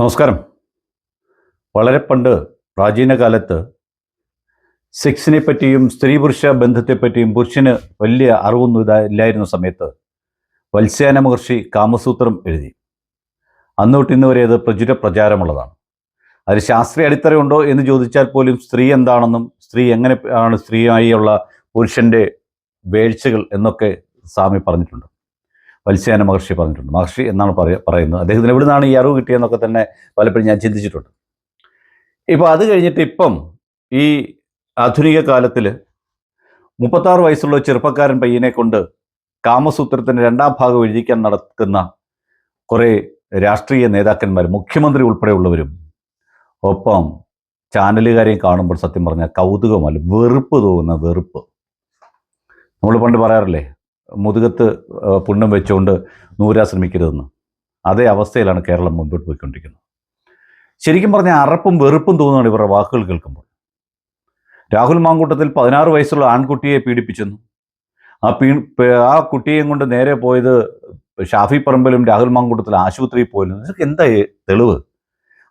നമസ്കാരം. വളരെ പണ്ട് പ്രാചീന കാലത്ത് സെക്സിനെ പറ്റിയും സ്ത്രീ പുരുഷ ബന്ധത്തെപ്പറ്റിയും പുരുഷന് വലിയ അറിവൊന്നും ഇതാ ഇല്ലായിരുന്ന സമയത്ത് വത്സ്യാന മഹർഷി കാമസൂത്രം എഴുതി. അന്ന് തൊട്ട് ഇന്ന് വരെ അത് പ്രചുര പ്രചാരമുള്ളതാണ്. അതിന് ശാസ്ത്രീയ അടിത്തറയുണ്ടോ എന്ന് ചോദിച്ചാൽ പോലും സ്ത്രീ എന്താണെന്നും സ്ത്രീ എങ്ങനെ ആണ് സ്ത്രീയായുള്ള പുരുഷന്റെ വേഴ്ചകൾ എന്നൊക്കെ സ്വാമി പറഞ്ഞിട്ടുണ്ട്. വത്സ്യാന മഹർഷി പറഞ്ഞിട്ടുണ്ട്. മഹർഷി എന്നാണ് പറയ പറയുന്നത്. അദ്ദേഹത്തിന് എവിടെ നിന്നാണ് ഈ അറിവ് കിട്ടിയെന്നൊക്കെ തന്നെ പലപ്പോഴും ഞാൻ ചിന്തിച്ചിട്ടുണ്ട്. ഇപ്പോൾ അത് കഴിഞ്ഞിട്ട് ഇപ്പം ഈ ആധുനിക കാലത്തിൽ മുപ്പത്താറ് വയസ്സുള്ള ചെറുപ്പക്കാരൻ പയ്യനെ കൊണ്ട് കാമസൂത്രത്തിന്റെ രണ്ടാം ഭാഗം എഴുതിക്കാൻ നടക്കുന്ന കുറേ രാഷ്ട്രീയ നേതാക്കന്മാർ മുഖ്യമന്ത്രി ഉൾപ്പെടെയുള്ളവരും ഒപ്പം ചാനലുകാരെയും കാണുമ്പോൾ സത്യം പറഞ്ഞാൽ കൗതുകമല്ല വെറുപ്പ് തോന്നുന്ന വെറുപ്പ്. നമ്മൾ പണ്ട് പറയാറില്ലേ മുതുകത്ത് പുണ്യം വെച്ചുകൊണ്ട് നൂരാ ശ്രമിക്കരുതെന്ന്. അതേ അവസ്ഥയിലാണ് കേരളം മുൻപോട്ട് പോയിക്കൊണ്ടിരിക്കുന്നത്. ശരിക്കും പറഞ്ഞാൽ അറപ്പും വെറുപ്പും തോന്നുകയാണ് ഇവരുടെ വാക്കുകൾ കേൾക്കുമ്പോൾ. രാഹുൽ മാങ്കൂട്ടത്തിൽ പതിനാറ് വയസ്സുള്ള ആൺകുട്ടിയെ പീഡിപ്പിച്ചെന്നു ആ പീ ആ കുട്ടിയെയും കൊണ്ട് നേരെ പോയത് ഷാഫി പറമ്പിലും രാഹുൽ മാങ്കൂട്ടത്തിൽ ആശുപത്രിയിൽ പോയിരുന്നു. ഇതൊക്കെ എന്താ തെളിവ്?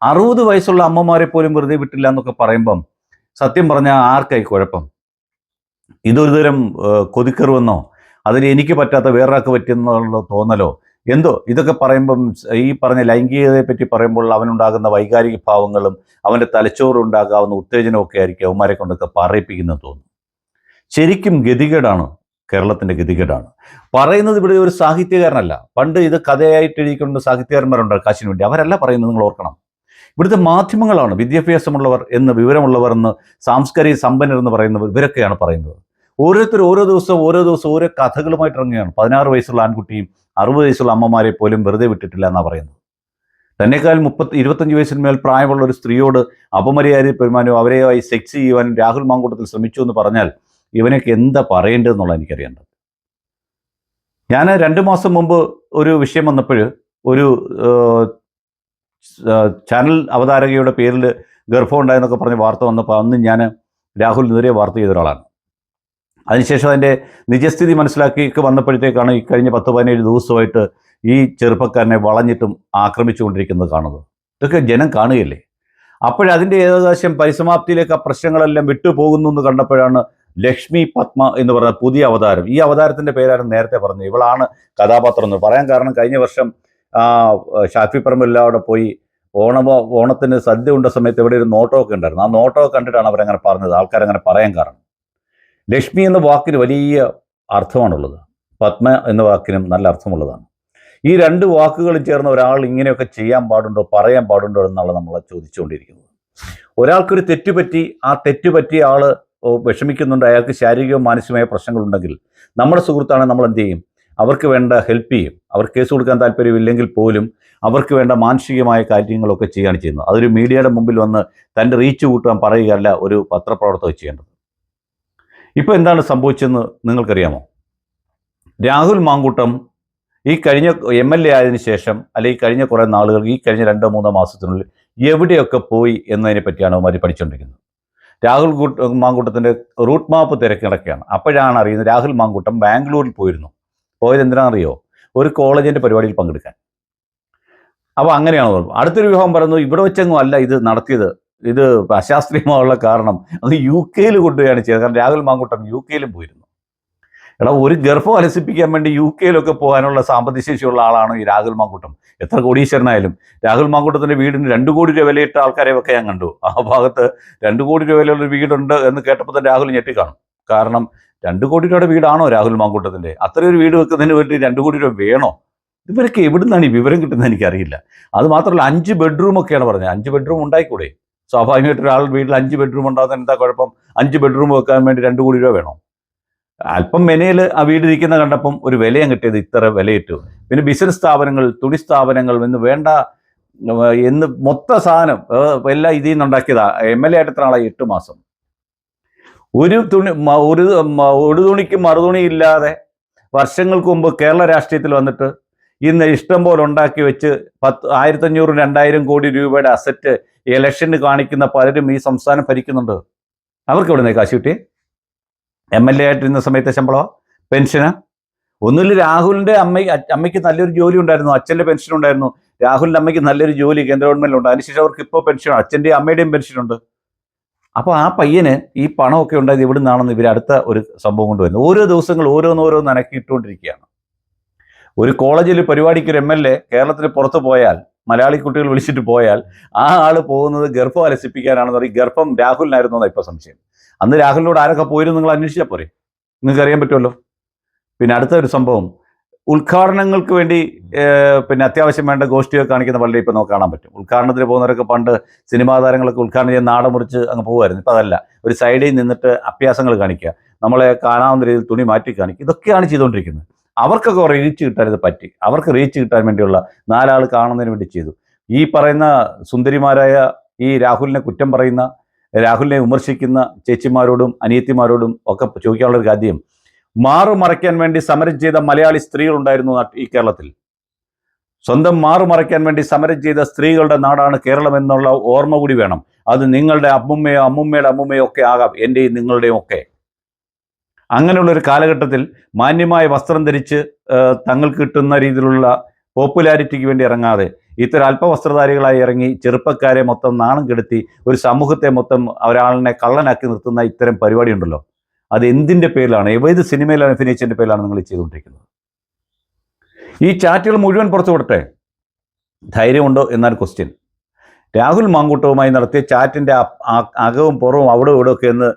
അറുപത് വയസ്സുള്ള അമ്മമാരെ പോലും വെറുതെ വിട്ടില്ല എന്നൊക്കെ പറയുമ്പം സത്യം പറഞ്ഞാൽ ആർക്കായി കുഴപ്പം? ഇതൊരു തരം കൊതിക്കറിവെന്നോ അതിന് എനിക്ക് പറ്റാത്ത വേറൊരാൾക്ക് പറ്റുന്നുള്ള തോന്നലോ? എന്തോ? ഇതൊക്കെ പറയുമ്പം ഈ പറഞ്ഞ ലൈംഗികതയെ പറ്റി പറയുമ്പോൾ അവനുണ്ടാകുന്ന വൈകാരിക ഭാവങ്ങളും അവന്റെ തലച്ചോറുണ്ടാകാവുന്ന ഉത്തേജനമൊക്കെ ആയിരിക്കും അവന്മാരെ കൊണ്ടൊക്കെ പറയിപ്പിക്കുന്നത് തോന്നും ശരിക്കും ഗതികേടാണ് കേരളത്തിന്റെ ഗതികേടാണ്. പറയുന്നത് ഇവിടെ ഒരു സാഹിത്യകാരനല്ല. പണ്ട് ഇത് കഥയായിട്ട് എഴുതിക്കൊണ്ട് സാഹിത്യകാരന്മാരുണ്ട് കാശിന് വേണ്ടി. അവരല്ല പറയുന്നത് നിങ്ങൾ ഓർക്കണം. ഇവിടുത്തെ മാധ്യമങ്ങളാണ് വിദ്യാഭ്യാസമുള്ളവർ എന്ന് വിവരമുള്ളവർ എന്ന് സാംസ്കാരിക സമ്പന്നർ എന്ന് പറയുന്നവർ ഇവരൊക്കെയാണ് പറയുന്നത്. ഓരോരുത്തർ ഓരോ ദിവസവും ഓരോ ദിവസവും ഓരോ കഥകളുമായിട്ട് ഇറങ്ങുകയാണ്. പതിനാറ് വയസ്സുള്ള ആൺകുട്ടിയും അറുപത് വയസ്സുള്ള അമ്മമാരെ പോലും വെറുതെ വിട്ടിട്ടില്ല എന്നാണ് പറയുന്നത്. തന്നെക്കാൾ മുപ്പത്തി ഇരുപത്തഞ്ച് വയസ്സിന് മേൽ പ്രായമുള്ള ഒരു സ്ത്രീയോട് അപമര്യാദ പെരുമാനവും അവരെയായി സെക്സ് ചെയ്യുവാനും രാഹുൽ മാങ്കൂട്ടത്തിൽ ശ്രമിച്ചു എന്ന് പറഞ്ഞാൽ ഇവനൊക്കെ എന്താ പറയേണ്ടതെന്നുള്ളത് എനിക്കറിയേണ്ടത് ഞാൻ രണ്ട് മാസം മുമ്പ് ഒരു വിഷയം വന്നപ്പോൾ ഒരു ചാനൽ അവതാരകയുടെ പേരിൽ ഗർഭം ഉണ്ടായെന്നൊക്കെ പറഞ്ഞ് വാർത്ത വന്നപ്പോൾ അന്ന് ഞാൻ രാഹുലിനെതിരെ വാർത്ത ചെയ്ത ഒരാളാണ് അതിനുശേഷം അതിന്റെ നിജസ്ഥിതി മനസ്സിലാക്കി വന്നപ്പോഴത്തേക്കാണ് ഈ കഴിഞ്ഞ പത്ത് പതിനേഴ് ദിവസമായിട്ട് ഈ ചെറുപ്പക്കാരനെ വളഞ്ഞിട്ടും ആക്രമിച്ചുകൊണ്ടിരിക്കുന്നത് കാണുന്നത്. ഇതൊക്കെ ജനം കാണുകയല്ലേ? അപ്പോഴതിന്റെ ഏകദേശം പരിസമാപ്തിയിലേക്ക് ആ പ്രശ്നങ്ങളെല്ലാം വിട്ടുപോകുന്നു എന്ന് കണ്ടപ്പോഴാണ് ലക്ഷ്മി പത്മ എന്ന് പറയുന്ന പുതിയ അവതാരം. ഈ അവതാരത്തിന്റെ പേരാണ് നേരത്തെ പറഞ്ഞത്. ഇവളാണ് കഥാപാത്രം എന്ന് പറയാൻ കാരണം കഴിഞ്ഞ വർഷം ഷാഫി പറമ്പെല്ലാം അവിടെ പോയി ഓണമോ ഓണത്തിന് സദ്യ ഉണ്ട സമയത്ത് ഇവിടെ ഒരു നോട്ടമൊക്കെ ഉണ്ടായിരുന്നു. ആ നോട്ടമൊക്കെ കണ്ടിട്ടാണ് അവരങ്ങനെ പറഞ്ഞത്. ആൾക്കാരങ്ങനെ പറയാൻ കാരണം. ലക്ഷ്മി എന്ന വാക്കിന് വലിയ അർത്ഥമാണുള്ളത്. പത്മ എന്ന വാക്കിനും നല്ല അർത്ഥമുള്ളതാണ്. ഈ രണ്ട് വാക്കുകളും ചേർന്ന് ഒരാൾ ഇങ്ങനെയൊക്കെ ചെയ്യാൻ പാടുണ്ടോ പറയാൻ പാടുണ്ടോ എന്നാണ് നമ്മൾ ചോദിച്ചുകൊണ്ടിരിക്കുന്നത്. ഒരാൾക്കൊരു തെറ്റ് പറ്റി ആ തെറ്റ് പറ്റിയ ആൾ വിഷമിക്കുന്നുണ്ട് അയാൾക്ക് ശാരീരികവും മാനസികമായ പ്രശ്നങ്ങളുണ്ടെങ്കിൽ നമ്മുടെ സുഹൃത്താണ് നമ്മൾ എന്ത് ചെയ്യും? അവർക്ക് വേണ്ട ഹെൽപ്പ് ചെയ്യും. അവർ കേസ് കൊടുക്കാൻ താല്പര്യമില്ലെങ്കിൽ പോലും അവർക്ക് വേണ്ട മാനസികമായ കാര്യങ്ങളൊക്കെ ചെയ്യുകയാണ് ചെയ്യുന്നത്. അതൊരു മീഡിയയുടെ മുമ്പിൽ വന്ന് തന്റെ റീച്ച് കൂട്ടാൻ പറയുകയല്ല ഒരു പത്രപ്രവർത്തകർ ചെയ്യേണ്ടത്. ഇപ്പോൾ എന്താണ് സംഭവിച്ചതെന്ന് നിങ്ങൾക്കറിയാമോ? രാഹുൽ മാങ്കൂട്ടം ഈ കഴിഞ്ഞ എം എൽ എ ആയതിനു ശേഷം അല്ലെങ്കിൽ കഴിഞ്ഞ കുറേ നാളുകൾ ഈ കഴിഞ്ഞ രണ്ടോ മൂന്നോ മാസത്തിനുള്ളിൽ എവിടെയൊക്കെ പോയി എന്നതിനെ പറ്റിയാണ് അവർ പഠിച്ചുകൊണ്ടിരിക്കുന്നത് രാഹുൽ കൂട്ട് മാങ്കൂട്ടത്തിന്റെ റൂട്ട് മാപ്പ് തിരക്കിടക്കുകയാണ്. അപ്പോഴാണ് അറിയുന്നത് രാഹുൽ മാങ്കൂട്ടം ബാംഗ്ലൂരിൽ പോയിരുന്നു. പോയത് എന്തിനാണെന്നറിയോ ഒരു കോളേജിന്റെ പരിപാടിയിൽ പങ്കെടുക്കാൻ. അപ്പോൾ അങ്ങനെയാണ്. അടുത്തൊരു വിവാഹം പറയുന്നു ഇവിടെ വെച്ചെങ്ങും അല്ല ഇത് നടത്തിയത്. ഇത് അശാസ്ത്രീയമായുള്ള കാരണം. അത് യു കെയിൽ കൊണ്ടുപോയാണ് ചെയ്തത്. കാരണം രാഹുൽ മാങ്കുട്ടം യു കെയിലും പോയിരുന്നു. എടാ ഒരു ഗർഭം അലസിപ്പിക്കാൻ വേണ്ടി യു കെയിലൊക്കെ പോകാനുള്ള സാമ്പത്തിക ശേഷിയുള്ള ആളാണ് ഈ രാഹുൽ മാങ്കുട്ടം. എത്ര കോടീശ്വരനായാലും. രാഹുൽ മാങ്കുട്ടത്തിന്റെ വീടിന് രണ്ട് കോടി രൂപ വിലയിട്ട ആൾക്കാരെ ഒക്കെ ഞാൻ കണ്ടു. ആ ഭാഗത്ത് രണ്ട് കോടി രൂപ വിലയുള്ള വീടുണ്ട് എന്ന് കേട്ടപ്പോൾ തന്നെ രാഹുൽ ഞെട്ടിക്കാണും. കാരണം രണ്ട് കോടി രൂപയുടെ വീടാണോ രാഹുൽ മാങ്കൂട്ടത്തിന്റെ അത്രയും ഒരു വീട് വെക്കുന്നതിന് വേണ്ടി രണ്ട് കോടി രൂപ വേണോ? ഇവരൊക്കെ എവിടുന്നാണ് ഈ വിവരം കിട്ടുന്നത് എനിക്കറിയില്ല. അത് മാത്രമല്ല അഞ്ച് ബെഡ്റൂമൊക്കെയാണ് പറഞ്ഞത്. അഞ്ച് ബെഡ്റൂം ഉണ്ടായിക്കൂടെ? സ്വാഭാവികമായിട്ട് ഒരാൾ വീട്ടിൽ അഞ്ച് ബെഡ്റൂം ഉണ്ടാകുന്ന എന്താ കുഴപ്പം? അഞ്ച് ബെഡ്റൂം വെക്കാൻ വേണ്ടി രണ്ട് കോടി രൂപ വേണോ? അല്പം മെനയിൽ ആ വീട് ഇരിക്കുന്ന കണ്ടപ്പം ഒരു വിലയും കിട്ടിയത് ഇത്ര വിലയിട്ടു. പിന്നെ ബിസിനസ് സ്ഥാപനങ്ങൾ തുണി സ്ഥാപനങ്ങൾ എന്ന് വേണ്ട എന്ന് മൊത്ത സാധനം എല്ലാം ഇതിൽ നിന്നുണ്ടാക്കിയതാ എം എൽ എ ആയിട്ട് എത്ര എട്ട് മാസം. ഒരു തുണി ഒരു ഒരു തുണിക്ക് മറുതുണി ഇല്ലാതെ വർഷങ്ങൾക്ക് മുമ്പ് കേരള രാഷ്ട്രീയത്തിൽ വന്നിട്ട് ഇന്ന് ഇഷ്ടം പോലെ ഉണ്ടാക്കി വെച്ച് പത്ത് ആയിരത്തഞ്ഞൂറ് രണ്ടായിരം കോടി രൂപയുടെ അസറ്റ് ഇലക്ഷന് കാണിക്കുന്ന പലരും ഈ സംസ്ഥാനം ഭരിക്കുന്നുണ്ട്. അവർക്ക് എവിടെ നിന്ന് കാശ് കിട്ടി എം എൽ എ ആയിട്ടിരുന്ന സമയത്തെ ശമ്പളമോ പെൻഷന് ഒന്നുമില്ല രാഹുലിന്റെ അമ്മ അമ്മയ്ക്ക് നല്ലൊരു ജോലി ഉണ്ടായിരുന്നു. അച്ഛന്റെ പെൻഷൻ ഉണ്ടായിരുന്നു. രാഹുലിന്റെ അമ്മയ്ക്ക് നല്ലൊരു ജോലി കേന്ദ്ര ഗവൺമെന്റിലുണ്ട് അതിനുശേഷം അവർക്ക് ഇപ്പോൾ പെൻഷൻ അച്ഛന്റെയും അമ്മയുടെയും പെൻഷനുണ്ട് അപ്പോൾ ആ പയ്യന് ഈ പണമൊക്കെ ഉണ്ടായത് ഇവിടെ നിന്നാണെന്ന് ഇവർ അടുത്ത ഒരു സംഭവം കൊണ്ടുവരുന്നത് ഓരോ ദിവസങ്ങൾ ഓരോന്നോരോന്ന് അനക്കിയിട്ടുകൊണ്ടിരിക്കുകയാണ് ഒരു കോളേജിൽ പരിപാടിക്ക് ഒരു എം എൽ എ കേരളത്തിന് പുറത്തു പോയാൽ മലയാളി കുട്ടികൾ വിളിച്ചിട്ട് പോയാൽ ആ ആൾ പോകുന്നത് ഗർഭം അലസിപ്പിക്കാനാണെന്ന് പറയും. ഗർഭം രാഹുലിനായിരുന്നു എന്നാണ് ഇപ്പോൾ സംശയം. അന്ന് രാഹുലിനോട് ആരൊക്കെ പോയിരുന്നു നിങ്ങൾ അന്വേഷിച്ചാൽ പോരെ? നിങ്ങൾക്ക് അറിയാൻ പറ്റുമല്ലോ? പിന്നെ അടുത്ത ഒരു സംഭവം. ഉദ്ഘാടനങ്ങൾക്ക് വേണ്ടി പിന്നെ അത്യാവശ്യം വേണ്ട ഗോഷ്ഠിയൊക്കെ കാണിക്കുന്ന പള്ളി ഇപ്പോൾ നമുക്ക് കാണാൻ പറ്റും. ഉദ്ഘാടനത്തിന് പോകുന്നവരൊക്കെ പണ്ട് സിനിമാ താരങ്ങളൊക്കെ ഉദ്ഘാടനം ചെയ്യാൻ നാട മുറിച്ച് അങ്ങ് പോകുമായിരുന്നു ഇപ്പം അതല്ല. ഒരു സൈഡിൽ നിന്നിട്ട് അഭ്യാസങ്ങൾ കാണിക്കുക. നമ്മളെ കാണാവുന്ന രീതിയിൽ തുണി മാറ്റി കാണിക്കുക. ഇതൊക്കെയാണ് ചെയ്തുകൊണ്ടിരിക്കുന്നത്. അവർക്കൊക്കെ റീച്ച് കിട്ടാൻ ഇത് പറ്റി. അവർക്ക് റീച്ച് കിട്ടാൻ വേണ്ടിയുള്ള നാലാൾ കാണുന്നതിന് വേണ്ടി ചെയ്തു. ഈ പറയുന്ന സുന്ദരിമാരായ ഈ രാഹുലിനെ കുറ്റം പറയുന്ന രാഹുലിനെ വിമർശിക്കുന്ന ചേച്ചിമാരോടും അനിയത്തിമാരോടും ഒക്കെ ചോദിക്കാനുള്ള ഒരു കാര്യം. മാറു മറയ്ക്കാൻ വേണ്ടി സമരം ചെയ്ത മലയാളി സ്ത്രീകളുണ്ടായിരുന്നു ഉണ്ടായിരുന്നു ഈ കേരളത്തിൽ. സ്വന്തം മാറു മറയ്ക്കാൻ വേണ്ടി സമരം ചെയ്ത സ്ത്രീകളുടെ നാടാണ് കേരളം എന്നുള്ള ഓർമ്മ കൂടി വേണം. അത് നിങ്ങളുടെ അമ്മുമ്മയോ അമ്മുമ്മയുടെ അമ്മുമ്മയോ ഒക്കെ ആകാം. എന്റെയും നിങ്ങളുടെയും ഒക്കെ. അങ്ങനെയുള്ള ഒരു കാലഘട്ടത്തിൽ മാന്യമായ വസ്ത്രം ധരിച്ച് തങ്ങൾ തങ്ങൾക്ക് കിട്ടുന്ന രീതിയിലുള്ള പോപ്പുലാരിറ്റിക്ക് വേണ്ടി ഇറങ്ങാതെ ഇത്തരം അല്പവസ്ത്രധാരികളായി ഇറങ്ങി ചെറുപ്പക്കാരെ മൊത്തം നാണം കെടുത്തി ഒരു സമൂഹത്തെ മൊത്തം ഒരാളിനെ കള്ളനാക്കി നിർത്തുന്ന ഇത്തരം പരിപാടി ഉണ്ടല്ലോ അത് എന്തിന്റെ പേരിലാണ്? ഏത് സിനിമയിലാണ് അഭിനയിച്ചതിന്റെ പേരിലാണ് നിങ്ങൾ ചെയ്തുകൊണ്ടിരിക്കുന്നത്? ഈ ചാറ്റുകൾ മുഴുവൻ പുറത്തു വിടട്ടെ? ധൈര്യമുണ്ടോ? എന്നാണ് ക്വസ്റ്റ്യൻ രാഹുൽ മാങ്കൂട്ടവുമായി നടത്തിയ ആ- അകവും പുറവും അവിടെ ഇവിടെ ഒക്കെ ഒന്ന്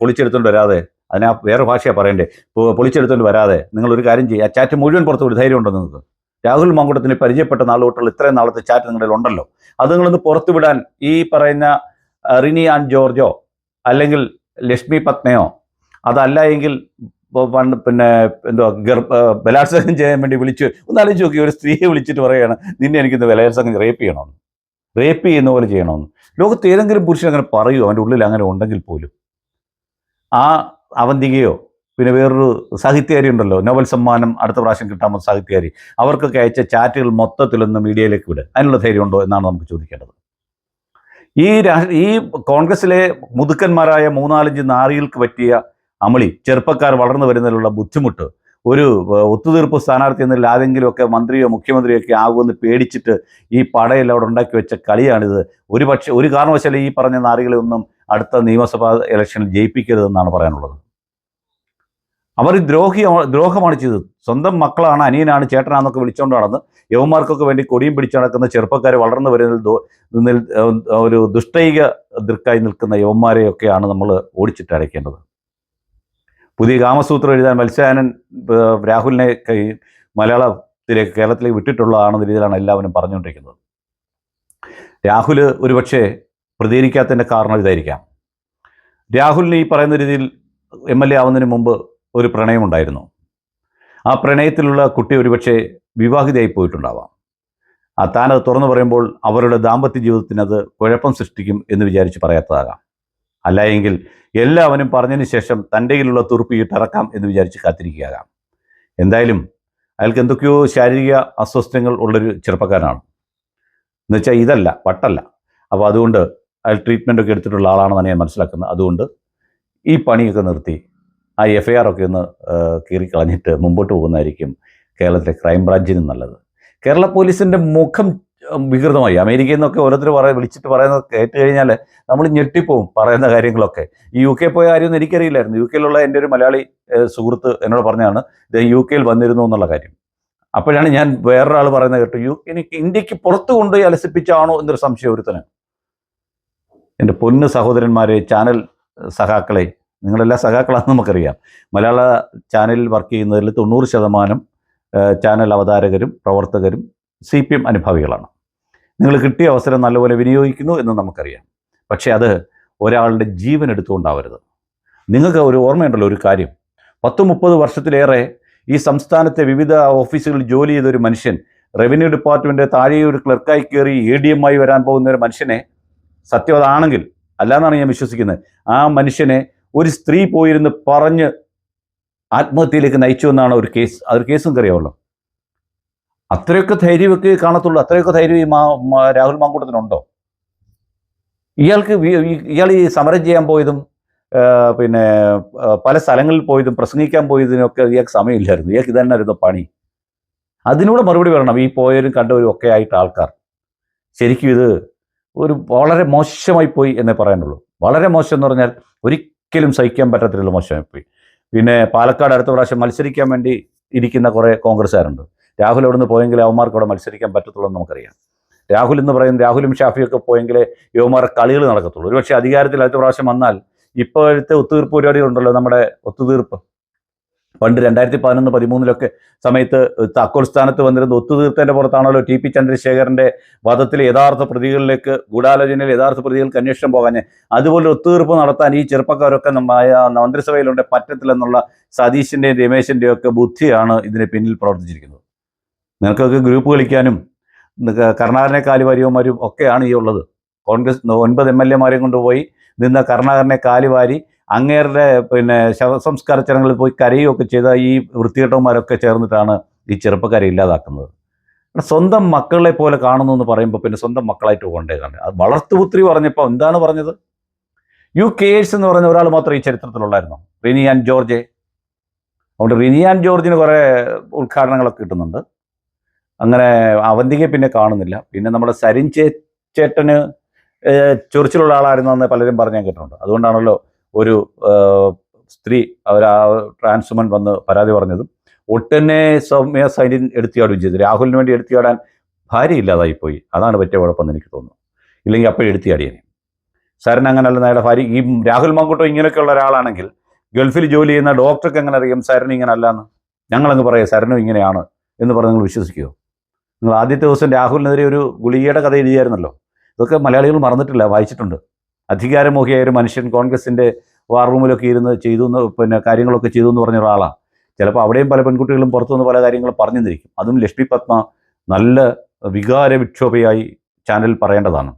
പൊളിച്ചെടുത്തുകൊണ്ട് വരാതെ അതിനാ വേറെ ഭാഷയാണ് പറയണ്ടേ? ഇപ്പോൾ പൊളിച്ചെടുത്തോണ്ട് വരാതെ. നിങ്ങൾ ഒരു കാര്യം ചെയ്യുക ചാറ്റ് മുഴുവൻ പുറത്ത് ഒരു ധൈര്യം ഉണ്ടോ നിങ്ങൾക്ക്? രാഹുൽ മങ്കുടത്തിന് പരിചയപ്പെട്ട നാൾ തൊട്ടുള്ള ഇത്രയും നാളത്തെ ചാറ്റ് നിങ്ങളിൽ ഉണ്ടല്ലോ. അത് നിങ്ങളൊന്ന് പുറത്തു വിടാൻ ഈ പറയുന്ന റിനി ആൻഡ് ജോർജോ അല്ലെങ്കിൽ ലക്ഷ്മി പത്മയോ അതല്ല എങ്കിൽ പിന്നെ എന്തോ ഗർഭ ബലാത്സംഗം ചെയ്യാൻ വേണ്ടി വിളിച്ച് ഒന്ന് ആലോചിച്ച് നോക്കി. ഒരു സ്ത്രീയെ വിളിച്ചിട്ട് പറയുകയാണ് നിന്നെ എനിക്കിന്ന് ബലാത്സംഗം റേപ്പ് ചെയ്യണമെന്ന്. റേപ്പ് ചെയ്യുന്ന പോലെ ചെയ്യണമെന്ന്. ലോകത്ത് ഏതെങ്കിലും പുരുഷൻ അങ്ങനെ പറയുമോ അവന്റെ ഉള്ളിൽ അങ്ങനെ ഉണ്ടെങ്കിൽ പോലും. ആ അവന്തികയോ പിന്നെ വേറൊരു സാഹിത്യകാരി ഉണ്ടല്ലോ നോവൽ സമ്മാനം അടുത്ത പ്രാവശ്യം കിട്ടാമോ സാഹിത്യകാരി അവർക്കൊക്കെ അയച്ച ചാറ്റുകൾ മൊത്തത്തിലൊന്ന് മീഡിയയിലേക്ക് വിട്. അതിനുള്ള ധൈര്യമുണ്ടോ എന്നാണ് നമുക്ക് ചോദിക്കേണ്ടത്. ഈ ഈ കോൺഗ്രസിലെ മുതുക്കന്മാരായ മൂന്നാലഞ്ച് നാറികൾക്ക് പറ്റിയ അമളി ചെറുപ്പക്കാർ വളർന്നു വരുന്നതിലുള്ള ബുദ്ധിമുട്ട് ഒരു ഒത്തുതീർപ്പ് സ്ഥാനാർത്ഥി എന്നതിൽ ആരെങ്കിലുമൊക്കെ മന്ത്രിയോ മുഖ്യമന്ത്രിയോ ഒക്കെ ആകുമെന്ന് പേടിച്ചിട്ട് ഈ പടയിൽ അവിടെ ഉണ്ടാക്കി വെച്ച കളിയാണിത്. ഒരു പക്ഷേ ഒരു കാരണവശാലും ഈ പറഞ്ഞ നാറികളെ ഒന്നും അടുത്ത നിയമസഭാ ഇലക്ഷനിൽ ജയിപ്പിക്കരുതെന്നാണ് പറയാനുള്ളത്. അവർ ദ്രോഹി ദ്രോഹമാണ് ചെയ്തത്. സ്വന്തം മക്കളാണ് അനിയനാണ് ചേട്ടനാന്നൊക്കെ വിളിച്ചുകൊണ്ട് നടന്ന് യവന്മാർക്കൊക്കെ വേണ്ടി കൊടിയും പിടിച്ചു നടക്കുന്ന ചെറുപ്പക്കാർ വളർന്നു ഏഹ് ഒരു ദുഷ്ടൈക ദൃക്കായി നിൽക്കുന്ന യവന്മാരെയൊക്കെയാണ് നമ്മൾ ഓടിച്ചിട്ട് അടയ്ക്കേണ്ടത് പുതിയ കാമസൂത്രം എഴുതാൻ മത്സ്യാനൻ രാഹുലിനെ മലയാളത്തിലേക്ക് കേരളത്തിലേക്ക് വിട്ടിട്ടുള്ളതാണെന്ന രീതിയിലാണ് എല്ലാവരും പറഞ്ഞുകൊണ്ടിരിക്കുന്നത്. രാഹുൽ ഒരുപക്ഷെ പ്രതികരിക്കാത്തതിന്റെ കാരണം ഇതായിരിക്കാം. രാഹുലിന് ഈ പറയുന്ന രീതിയിൽ എം എൽ എ ആവുന്നതിന് മുമ്പ് ഒരു പ്രണയമുണ്ടായിരുന്നു. ആ പ്രണയത്തിലുള്ള കുട്ടി ഒരുപക്ഷെ വിവാഹിതയായി പോയിട്ടുണ്ടാവാം. ആ താനത് തുറന്നു പറയുമ്പോൾ അവരുടെ ദാമ്പത്യ ജീവിതത്തിന് അത് കുഴപ്പം സൃഷ്ടിക്കും എന്ന് വിചാരിച്ച് പറയാത്തതാകാം. അല്ല എങ്കിൽ എല്ലാവനും പറഞ്ഞതിന് ശേഷം തന്റെ കയ്യിലുള്ള തുറുപ്പ് ഇട്ടിറക്കാം എന്ന് വിചാരിച്ച് കാത്തിരിക്കുകയാകാം. എന്തായാലും അയാൾക്ക് എന്തൊക്കെയോ ശാരീരിക അസ്വസ്ഥങ്ങൾ ഉള്ളൊരു ചെറുപ്പക്കാരനാണ്. എന്നുവെച്ചാൽ ഇതല്ല വട്ടല്ല. അപ്പോൾ അതുകൊണ്ട് അയാൾ ട്രീറ്റ്മെന്റ് ഒക്കെ എടുത്തിട്ടുള്ള ആളാണെന്നാണ് ഞാൻ മനസ്സിലാക്കുന്നത്. അതുകൊണ്ട് ഈ പണിയൊക്കെ നിർത്തി. ആ എഫ് ഐ ആർ ഒക്കെ ഒന്ന് കീറിക്കളഞ്ഞിട്ട് മുമ്പോട്ട് പോകുന്നതായിരിക്കും കേരളത്തിലെ ക്രൈംബ്രാഞ്ചിന് നല്ലത്. കേരള പോലീസിന്റെ മുഖം വികൃതമായി. അമേരിക്കയിൽ നിന്നൊക്കെ ഓരോരുത്തർ പറയാൻ വിളിച്ചിട്ട് പറയുന്നത് കേട്ട് കഴിഞ്ഞാൽ നമ്മൾ ഞെട്ടിപ്പോവും പറയുന്ന കാര്യങ്ങളൊക്കെ. ഈ യു കെ പോയ കാര്യമൊന്നും എനിക്കറിയില്ലായിരുന്നു. യു കെയിലുള്ള എന്റെ ഒരു മലയാളി സുഹൃത്ത് എന്നോട് പറഞ്ഞാണ് ഇത് യു കെയിൽ വന്നിരുന്നു എന്നുള്ള കാര്യം. അപ്പോഴാണ് ഞാൻ വേറൊരാൾ പറയുന്നത് കേട്ടു യു എനിക്ക് ഇന്ത്യയ്ക്ക് പുറത്ത് കൊണ്ടുപോയി അലസിപ്പിച്ചാണോ എന്നൊരു സംശയം ഒരുത്തന്. എന്റെ പൊന്ന് സഹോദരന്മാരെ ചാനൽ സഹാക്കളെ നിങ്ങളെല്ലാം സഹാക്കളാണെന്ന് നമുക്കറിയാം. മലയാള ചാനലിൽ വർക്ക് ചെയ്യുന്നതിൽ തൊണ്ണൂറ് ശതമാനം ചാനൽ അവതാരകരും പ്രവർത്തകരും സി പി എം അനുഭാവികളാണ്. നിങ്ങൾ കിട്ടിയ അവസരം നല്ലപോലെ വിനിയോഗിക്കുന്നു എന്ന് നമുക്കറിയാം. പക്ഷേ അത് ഒരാളുടെ ജീവൻ എടുത്തുകൊണ്ടാവരുത്. നിങ്ങൾക്ക് ഒരു ഓർമ്മയുണ്ടല്ലോ ഒരു കാര്യം. പത്ത് മുപ്പത് വർഷത്തിലേറെ ഈ സംസ്ഥാനത്തെ വിവിധ ഓഫീസുകളിൽ ജോലി ചെയ്ത ഒരു മനുഷ്യൻ റവന്യൂ ഡിപ്പാർട്ട്മെന്റ് താഴെ ഒരു ക്ലർക്കായി കയറി എ ഡി എം ആയി വരാൻ പോകുന്ന ഒരു മനുഷ്യനെ സത്യം അതാണെങ്കിൽ അല്ലാന്നാണ് ഞാൻ വിശ്വസിക്കുന്നത് ആ മനുഷ്യനെ ഒരു സ്ത്രീ പോയിരുന്ന് പറഞ്ഞ് ആത്മഹത്യയിലേക്ക് നയിച്ചു എന്നാണ് ഒരു കേസ്. അതൊരു കേസും അറിയാമല്ലോ അത്രയൊക്കെ ധൈര്യമൊക്കെ കാണത്തുള്ളൂ. അത്രയൊക്കെ ധൈര്യം ഈ രാഹുൽ മാങ്കൂട്ടത്തിനുണ്ടോ? ഇയാൾക്ക് ഇയാൾ ഈ സമരം ചെയ്യാൻ പോയതും പിന്നെ പല സ്ഥലങ്ങളിൽ പോയതും പ്രസംഗിക്കാൻ പോയതിനൊക്കെ ഇയാൾക്ക് സമയമില്ലായിരുന്നു. ഇയാൾക്ക് ഇതന്നായിരുന്നു പണി. അതിനൂടെ മറുപടി പറയണം. ഈ പോയവരും കണ്ടവരും ഒക്കെ ആയിട്ട് ആൾക്കാർ. ശരിക്കും ഇത് ഒരു വളരെ മോശമായി പോയി എന്നേ പറയാനുള്ളൂ. വളരെ മോശം എന്ന് പറഞ്ഞാൽ ഒരിക്കലും സഹിക്കാൻ പറ്റത്തില്ല മോശമായി പോയി പിന്നെ പാലക്കാട് അടുത്ത പ്രാവശ്യം മത്സരിക്കാൻ വേണ്ടി ഇരിക്കുന്ന കുറേ കോൺഗ്രസ്സുകാരുണ്ട്. രാഹുൽ അവിടെ നിന്ന് പോയെങ്കിൽ അവന്മാർക്ക് അവിടെ മത്സരിക്കാൻ പറ്റത്തുള്ളൂ എന്ന് നമുക്കറിയാം. രാഹുൽ എന്ന് പറയുന്നത് രാഹുലും ഷാഫിയൊക്കെ പോയെങ്കിൽ യുവമാരുടെ കളികൾ നടക്കത്തുള്ളൂ. ഒരുപക്ഷെ അധികാരത്തിൽ അടുത്ത പ്രാവശ്യം വന്നാൽ ഇപ്പോഴത്തെ ഒത്തുതീർപ്പ് പരിപാടികളുണ്ടല്ലോ നമ്മുടെ ഒത്തുതീർപ്പ്. പണ്ട് രണ്ടായിരത്തി പതിനൊന്ന് പതിമൂന്നിലൊക്കെ സമയത്ത് താക്കോൽ സ്ഥാനത്ത് വന്നിരുന്ന ഒത്തുതീർത്തതിന്റെ പുറത്താണല്ലോ ടി പി ചന്ദ്രശേഖരന്റെ വധത്തിലെ യഥാർത്ഥ പ്രതികളിലേക്ക് ഗൂഢാലോചനയിൽ യഥാർത്ഥ പ്രതികൾക്ക് അന്വേഷണം പോകാൻ അതുപോലെ ഒത്തുതീർപ്പ് നടത്താൻ ഈ ചെറുപ്പക്കാരൊക്കെ മന്ത്രിസഭയിലുണ്ട് പറ്റത്തില്ലെന്നുള്ള സതീശിന്റെയും രമേശിന്റെയും ഒക്കെ ബുദ്ധിയാണ് ഇതിന് പിന്നിൽ പ്രവർത്തിച്ചിരിക്കുന്നത്. നിങ്ങൾക്കൊക്കെ ഗ്രൂപ്പ് കളിക്കാനും കർണാകരനെ കാലുവാരിയോമാരും ഒക്കെയാണ് ഈ ഉള്ളത്. കോൺഗ്രസ് ഒൻപത് എം എൽ എമാരെയും കൊണ്ടുപോയി നിന്ന കർണാകരനെ കാലുവാരി അങ്ങേരുടെ പിന്നെ ശവസംസ്കാര ചടങ്ങുകളിൽ പോയി കരയുകയൊക്കെ ചെയ്ത ഈ വൃത്തികെട്ടവന്മാരൊക്കെ ചേർന്നിട്ടാണ് ഈ ചെറുപ്പക്കാരെ ഇല്ലാതാക്കുന്നത്. സ്വന്തം മക്കളെ പോലെ കാണുന്നു എന്ന് പറയുമ്പോൾ പിന്നെ സ്വന്തം മക്കളായിട്ട് കൊണ്ടേ കാണുക. അത് വളർത്തുപുത്രി പറഞ്ഞപ്പോൾ എന്താണ് പറഞ്ഞത്? യു കേഴ്സ് എന്ന് പറഞ്ഞ ഒരാൾ മാത്രം ഈ ചരിത്രത്തിലുള്ളായിരുന്നു. റിനിയാൻ ജോർജ്. അതുകൊണ്ട് റിനിയാൻ ജോർജിന് കുറേ ഉദ്ഘാടനങ്ങളൊക്കെ കിട്ടുന്നുണ്ട്. അങ്ങനെ അവന്തികയെ പിന്നെ കാണുന്നില്ല. പിന്നെ നമ്മുടെ സരിഞ്ചേ ചേട്ടന് ചൊറിച്ചിലുള്ള ആളായിരുന്നു എന്ന് പലരും പറഞ്ഞു ഞാൻ കേട്ടിട്ടുണ്ട്. അതുകൊണ്ടാണല്ലോ ഒരു സ്ത്രീ ആ ട്രാൻസ്വുമൻ വന്ന് പരാതി പറഞ്ഞതും ഒട്ടന്നെ സൗമ്യ സൈനിൻ എടുത്തിയാടുകയും ചെയ്തു. രാഹുലിന് വേണ്ടി എടുത്തിയാടാൻ ഭാര്യ ഇല്ലാതായി പോയി അതാണ് പറ്റിയ കുഴപ്പമെന്ന് എനിക്ക് തോന്നുന്നു. ഇല്ലെങ്കിൽ അപ്പോഴും എടുത്തിയാടിയനെ സാറിന് അങ്ങനെയല്ല അയാളുടെ ഭാര്യ. ഈ രാഹുൽ മങ്കുട്ടോ ഇങ്ങനെയൊക്കെയുള്ള ഒരാളാണെങ്കിൽ ഗൾഫിൽ ജോലി ചെയ്യുന്ന ഡോക്ടർക്ക് എങ്ങനെ അറിയാം സാറിന് ഇങ്ങനെ അല്ലാന്ന് ഞങ്ങളങ്ങ് പറയാം സാറിനും ഇങ്ങനെയാണ് എന്ന് പറഞ്ഞ് നിങ്ങൾ വിശ്വസിക്കുമോ നിങ്ങൾ ആദ്യത്തെ ദിവസം രാഹുലിനെതിരെ ഒരു ഗുളികയുടെ കഥ എഴുതിയായിരുന്നല്ലോ. ഇതൊക്കെ മലയാളികൾ മറന്നിട്ടില്ല വായിച്ചിട്ടുണ്ട്. അധികാരമോഹിയായ ഒരു മനുഷ്യൻ കോൺഗ്രസിന്റെ വാർ റൂമിലൊക്കെ ഇരുന്ന് ചെയ്തു എന്ന് പിന്നെ കാര്യങ്ങളൊക്കെ ചെയ്തു എന്ന് പറഞ്ഞ ഒരാളാണ് ചിലപ്പോൾ അവിടെയും പല പെൺകുട്ടികളും പുറത്തുനിന്ന് പല കാര്യങ്ങളും പറഞ്ഞു തന്നിരിക്കും അതും ലക്ഷ്മി പത്മ നല്ല വികാര വിക്ഷോഭയായി ചാനലിൽ പറയേണ്ടതാണ്.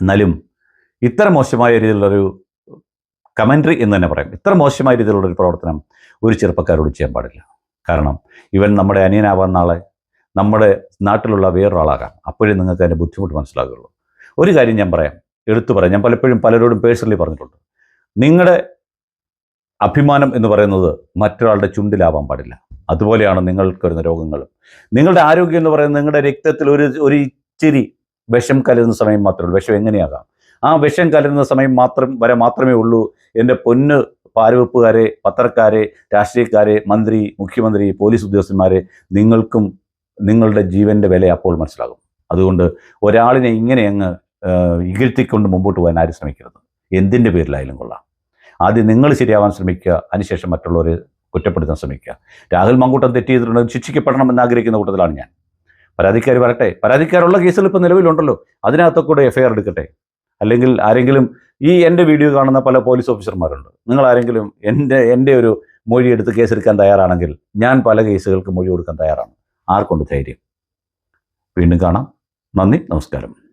എന്നാലും ഇത്ര മോശമായ രീതിയിലുള്ളൊരു കമൻട്രി എന്ന് തന്നെ പറയാം. ഇത്ര മോശമായ രീതിയിലുള്ളൊരു പ്രവർത്തനം ഒരു ചെറുപ്പക്കാരോട് ചെയ്യാൻ പാടില്ല. കാരണം ഇവൻ നമ്മുടെ അനിയനാവാൻ നാളെ നമ്മുടെ നാട്ടിലുള്ള വേറൊരാളാകാം. അപ്പോഴേ നിങ്ങൾക്ക് അതിന്റെ ബുദ്ധിമുട്ട് മനസ്സിലാകുള്ളൂ. ഒരു കാര്യം ഞാൻ പറയാം. എടുത്തു പറയാം. ഞാൻ പലപ്പോഴും പലരോടും പേഴ്സണലി പറഞ്ഞിട്ടുണ്ട്. നിങ്ങളുടെ അഭിമാനം എന്ന് പറയുന്നത് മറ്റൊരാളുടെ ചുണ്ടിലാവാൻ പാടില്ല. അതുപോലെയാണ് നിങ്ങൾക്ക് വരുന്ന രോഗങ്ങളും നിങ്ങളുടെ ആരോഗ്യം എന്ന് പറയുന്നത് നിങ്ങളുടെ രക്തത്തിൽ ഒരു ഒരു ഇച്ചിരി വിഷം കലരുന്ന സമയം മാത്രമേ ഉള്ളൂ. വിഷം എങ്ങനെയാകാം? ആ വിഷം കലരുന്ന സമയം മാത്രം വരെ മാത്രമേ ഉള്ളൂ. എന്റെ പൊന്ന് പാരവെപ്പുകാരെ പത്രക്കാരെ രാഷ്ട്രീയക്കാരെ മന്ത്രി മുഖ്യമന്ത്രി പോലീസ് ഉദ്യോഗസ്ഥന്മാരെ നിങ്ങൾക്കും നിങ്ങളുടെ ജീവന്റെ വില അപ്പോൾ മനസ്സിലാകും. അതുകൊണ്ട് ഒരാളിനെ ഇങ്ങനെ അങ്ങ് ഇകഴ്ത്തിക്കൊണ്ട് മുമ്പോട്ട് പോകാൻ ആരും ശ്രമിക്കരുത്? എന്തിന്റെ പേരിലായാലും കൊള്ളാം. ആദ്യം നിങ്ങൾ ശരിയാവാൻ ശ്രമിക്കുക അതിനുശേഷം മറ്റുള്ളവരെ കുറ്റപ്പെടുത്താൻ ശ്രമിക്കുക. രാഹുൽ മങ്കൂട്ടം തെറ്റ് ചെയ്തിട്ടുണ്ടെങ്കിൽ ശിക്ഷിക്കപ്പെടണം എന്ന് ആഗ്രഹിക്കുന്ന കൂട്ടത്തിലാണ് ഞാൻ. പരാതിക്കാർ വരട്ടെ. പരാതിക്കാരുള്ള കേസുകൾ ഇപ്പോൾ നിലവിലുണ്ടല്ലോ. അതിനകത്തൊക്കെ കൂടെ എഫ്ഐആർ എടുക്കട്ടെ. അല്ലെങ്കിൽ ആരെങ്കിലും ഈ എന്റെ വീഡിയോ കാണുന്ന പല പോലീസ് ഓഫീസർമാരുണ്ട്. നിങ്ങൾ ആരെങ്കിലും എന്റെ എന്റെ ഒരു മൊഴി എടുത്ത് കേസെടുക്കാൻ തയ്യാറാണെങ്കിൽ ഞാൻ പല കേസുകൾക്ക് മൊഴി കൊടുക്കാൻ തയ്യാറാണ്. ആർക്കൊണ്ട് ധൈര്യം? വീണ്ടും കാണാം. നന്ദി നമസ്കാരം.